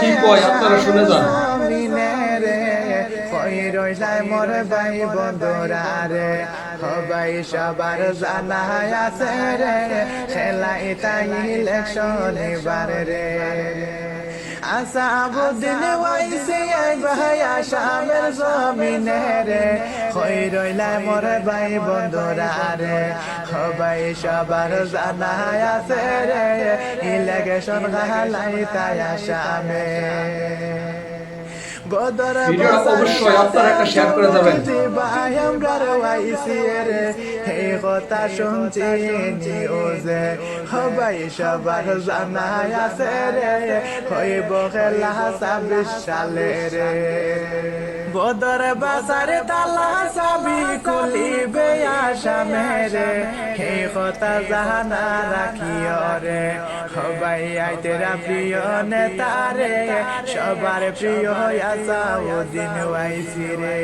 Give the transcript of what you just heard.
কি কয় আপনারা শুনে যান মোর ভাই বন্ধুরা রে সবাই সবার জানা আছে রে খেলাই তাই ভাই আসামের জমিনে রে হই রইলাই মোর ভাই বন্ধুরা রে, সবাই সবার জানা আছে রে, ইলেকশন গালাই তাই আসামে ভিডিওটা অবশ্যই আপনারা একটা share করে যাবেন। এই কথা শুনছি নিউজে সবাই সবার জানা আছে রে। হইব খেলা ছাব্বিশ সালে রে। বদর বাজারে তালা চাবি খুলিবে। আসামে রে সেই কথা জানা রাখিও রে সবাই আইতেরা প্রিয় নেতা রে সবার প্রিয় আসাউদ্দিন ওয়াইসি রে